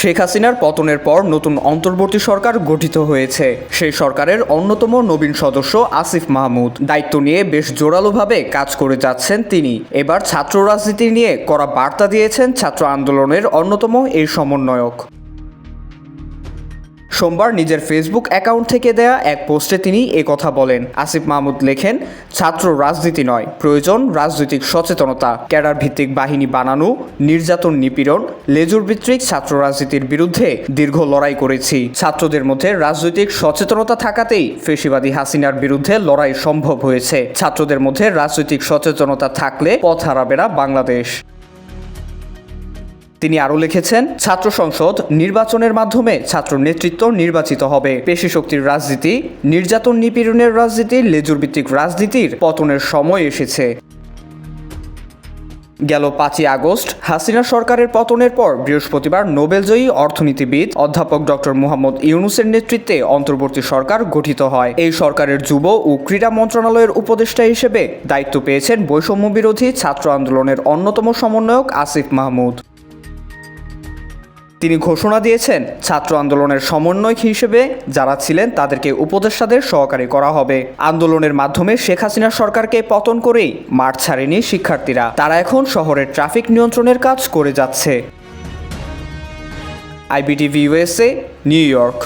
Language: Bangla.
শেখ হাসিনার পতনের পর নতুন অন্তর্বর্তী সরকার গঠিত হয়েছে। সেই সরকারের অন্যতম নবীন সদস্য আসিফ মাহমুদ। দায়িত্ব নিয়ে বেশ জোরালোভাবে কাজ করে যাচ্ছেন তিনি। এবার ছাত্র রাজনীতি নিয়ে করা বার্তা দিয়েছেন ছাত্র আন্দোলনের অন্যতম এই সমন্বয়ক। সোমবার নিজের ফেসবুক অ্যাকাউন্ট থেকে দেয়া এক পোস্টে তিনি কথা বলেন। আসিফ মাহমুদ লেখেন, ছাত্র রাজনীতি নয়, প্রয়োজন রাজনৈতিক সচেতনতা। ক্যাডার ভিত্তিক বাহিনী বানানো, নির্যাতন নিপীড়ন লেজুর ভিত্তিক ছাত্র রাজনীতির বিরুদ্ধে দীর্ঘ লড়াই করেছি। ছাত্রদের মধ্যে রাজনৈতিক সচেতনতা থাকাতেই ফেসিবাদী হাসিনার বিরুদ্ধে লড়াই সম্ভব হয়েছে। ছাত্রদের মধ্যে রাজনৈতিক সচেতনতা থাকলে পথ হারাবে না বাংলাদেশ। তিনি আরও লিখেছেন, ছাত্র সংসদ নির্বাচনের মাধ্যমে ছাত্র নেতৃত্ব নির্বাচিত হবে। পেশি শক্তির রাজনীতি, নির্যাতন নিপীড়নের রাজনীতি লেজুর ভিত্তিক রাজনীতির পতনের সময় এসেছে। গেল পাঁচই আগস্ট, হাসিনা সরকারের পতনের পর বৃহস্পতিবার নোবেলজয়ী অর্থনীতিবিদ অধ্যাপক ডক্টর মোহাম্মদ ইউনুসের নেতৃত্বে অন্তর্বর্তী সরকার গঠিত হয়। এই সরকারের যুব ও ক্রীড়া মন্ত্রণালয়ের উপদেষ্টা হিসেবে দায়িত্ব পেয়েছেন বৈষম্য বিরোধী ছাত্র আন্দোলনের অন্যতম সমন্বয়ক আসিফ মাহমুদ। তিনি ঘোষণা দিয়েছেন, ছাত্র আন্দোলনের সমন্বয়ক হিসেবে যারা ছিলেন তাদেরকে উপদেষ্টাদের সহকারী করা হবে। আন্দোলনের মাধ্যমে শেখ হাসিনা সরকারকে পতন করেই মাঠ ছাড়েনি শিক্ষার্থীরা। তারা এখন শহরের ট্রাফিক নিয়ন্ত্রণের কাজ করে যাচ্ছে। IBTV USA New York.